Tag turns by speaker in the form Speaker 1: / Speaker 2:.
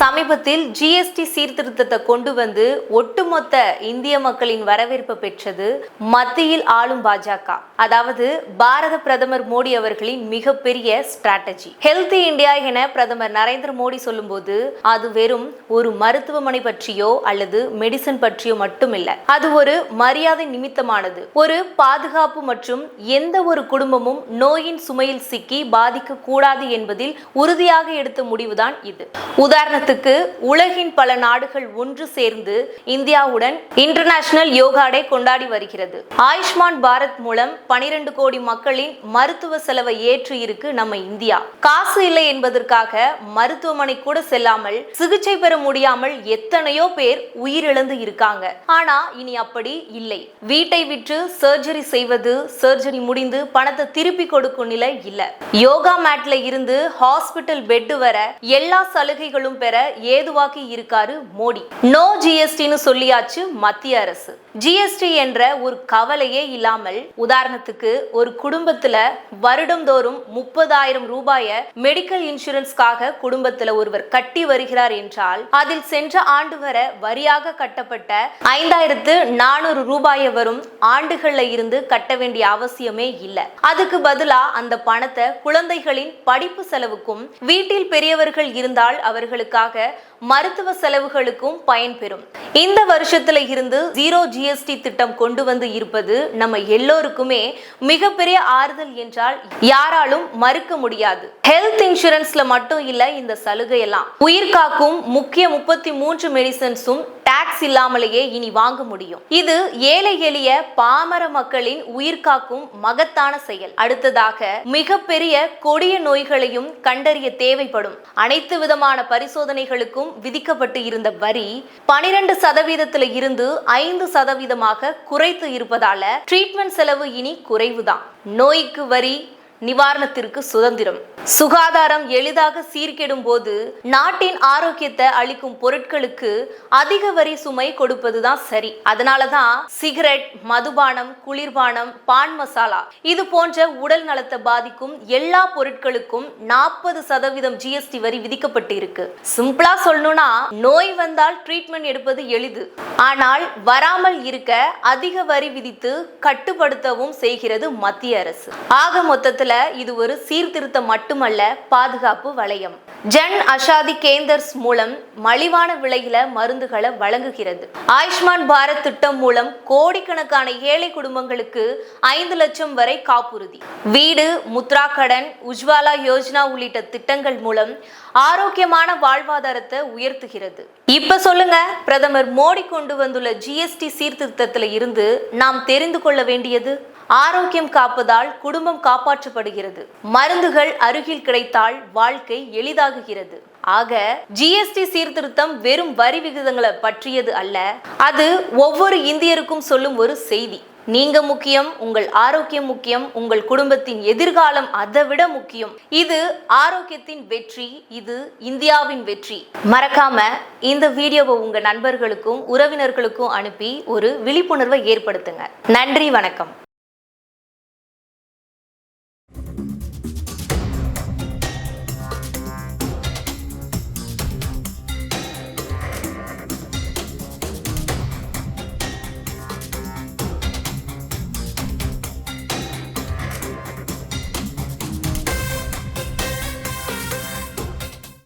Speaker 1: சமீபத்தில் ஜிஎஸ்டி சீர்திருத்தத்தை கொண்டு வந்து ஒட்டுமொத்த இந்திய மக்களின் வரவேற்பு பெற்றது மத்தியில் ஆளும் பாஜக. அதாவது பாரத பிரதமர் மோடி அவர்களின் மிகப்பெரிய ஸ்ட்ராட்டஜி ஹெல்தி இந்தியா என பிரதமர் நரேந்திர மோடி சொல்லும்போது அது வெறும் ஒரு மருத்துவமனை பற்றியோ அல்லது மெடிசன் பற்றியோ மட்டுமில்ல. அது ஒரு மரியாதை நிமித்தமானது. ஒரு பாதுகாப்பு மற்றும் எந்த ஒரு குடும்பமும் நோயின் சுமையில் சிக்கி பாதிக்க கூடாது என்பதில் உறுதியாக எடுத்த முடிவுதான் இது. உதாரணத்துக்கு உலகின் பல நாடுகள் ஒன்று சேர்ந்து இந்தியாவுடன் இன்டர்நேஷனல் யோகா டே கொண்டாடி வருகிறது. ஆயுஷ்மான் பாரத் மூலம் பனிரெண்டு கோடி மக்களின் மருத்துவ செலவை ஏற்று இருக்கு நம்ம இந்தியா. காசு இல்லை என்பதற்காக மருத்துவமனை கூட செல்லாமல் சிகிச்சை பெற முடியாமல் எத்தனையோ பேர் உயிரிழந்து இருக்காங்க. ஆனா இனி அப்படி இல்லை. வீட்டை விற்று சர்ஜரி செய்வது சர்ஜரி முடிந்து பணத்தை திருப்பி கொடுக்கும் நிலை இல்ல. யோகா மேட்ல இருந்து ஹாஸ்பிட்டல் பெட் வர எல்லா சலுகைகளும் பெற ஏதுவாக்கி இருக்காரு மோடி. நோ ஜிஎஸ்டின்னு சொல்லியாச்சு மத்திய அரசு. ஜிஎஸ்டி என்ற ஒரு கவலையே இல்லாமல் உதாரணத்துக்கு ஒரு குடும்பத்துல வருடந்தோறும் முப்பதாயிரம் ரூபாய மெடிக்கல் இன்சூரன்ஸ்க்காக குடும்பத்துல ஒருவர் கட்டி வருகிறார் என்றால் அதில் சென்ற ஆண்டு வர வரியாக கட்டப்பட்ட ஐந்தாயிரத்து நானூறு ரூபாய வரும் ஆண்டுகள்ல இருந்து கட்ட வேண்டிய அவசியமே இல்லை. அதுக்கு பதிலா அந்த பணத்தை குழந்தைகளின் படிப்பு செலவுக்கும் வீட்டில் பெரியவர்கள் இருந்தால் அவர்களுக்காக மருத்துவ செலவுகளுக்கும் பயன்பெறும் இந்த வருஷத்துல இருந்து ஜீரோ ஜிஎஸ்டி திட்டம் கொண்டு வந்து இருப்பது நம்ம எல்லோருக்குமே மிகப்பெரிய ஆறுதல் என்றால் யாராலும் மறுக்க முடியாது. ஹெல்த் இன்சூரன்ஸ்ல மட்டும் இல்ல இந்த சலுகை எல்லாம் உயிர் காக்கும் முக்கிய முப்பத்தி மூன்று மெடிசன்ஸும் டாக்ஸ் இல்லாமலேயே இனி வாங்க முடியும். இது ஏழை எளிய பாமர மக்களின் உயிர் காக்கும் மகத்தான செயல். அடுத்ததாக மிகப்பெரிய கொடிய நோய்களையும் கண்டறிய தேவைப்படும். அனைத்து விதமான பரிசோதனைகளுக்கும் விதிக்கப்பட்டு இருந்த வரி பனிரெண்டு சதவீதத்தில் இருந்து ஐந்து சதவீதமாக குறைத்து இருப்பதால ட்ரீட்மெண்ட் செலவு இனி குறைவுதான். நோய்க்கு வரி நிவாரணத்திற்கு சுதந்திரம். சுகாதாரம் எளிதாக சீர்கெடும் போது நாட்டின் ஆரோக்கியத்தை அளிக்கும் பொருட்களுக்கு அதிக வரி சுமை கொடுப்பதுதான் சரி. அதனாலதான் சிகரெட் மதுபானம் குளிர்பானம் பான் மசாலா இது போன்ற உடல் நலத்தை பாதிக்கும் எல்லா பொருட்களுக்கும் நாற்பது சதவீதம் ஜிஎஸ்டி வரி விதிக்கப்பட்டு இருக்கு சிம்பிளா சொல்லணும்னா நோய் வந்தால் ட்ரீட்மெண்ட் எடுப்பது எளிது. ஆனால் வராமல் இருக்க அதிக வரி விதித்து கட்டுப்படுத்தவும் செய்கிறது மத்திய அரசு. ஆக மொத்தத்தில் இது ஒரு சீர்திருத்தம் மட்டுமல்ல பாதுகாப்பு வளையம். ஜன் அஷாதி கேந்தர்ஸ் மூலம் மலிவான விலையில மருந்துகளை வழங்குகிறது. ஆயுஷ்மான் பாரத் திட்டம் மூலம் கோடிக்கணக்கான ஏழை குடும்பங்களுக்கு ஐந்து லட்சம் வரை காப்புறுதி. வீடு முத்ரா கடன் உஜ்வாலா யோஜனா உள்ளிட்ட திட்டங்கள் மூலம் ஆரோக்கியமான வாழ்வாதாரத்தை உயர்த்துகிறது. இப்ப சொல்லுங்க பிரதமர் மோடி கொண்டு வந்துள்ள ஜிஎஸ்டி சீர்திருத்தத்துல இருந்து நாம் தெரிந்து கொள்ள வேண்டியது? ஆரோக்கியம் காப்பதால் குடும்பம் காப்பாற்றப்படுகிறது. மருந்துகள் அருகில் கிடைத்தால் வாழ்க்கை எளிதாகுகிறது. ஆக ஜிஎஸ்டி சீர்திருத்தம் வெறும் வரி விகிதங்களை பற்றியது அல்ல அது ஒவ்வொரு இந்தியருக்கும் சொல்லும் ஒரு செய்தி. நீங்க முக்கியம் உங்கள் ஆரோக்கியம் முக்கியம் உங்கள் குடும்பத்தின் எதிர்காலம் அதை விட முக்கியம். இது ஆரோக்கியத்தின் வெற்றி இது இந்தியாவின் வெற்றி. மறக்காம இந்த வீடியோவை உங்க நண்பர்களுக்கும் உறவினர்களுக்கும் அனுப்பி ஒரு விழிப்புணர்வை ஏற்படுத்துங்க. நன்றி வணக்கம்.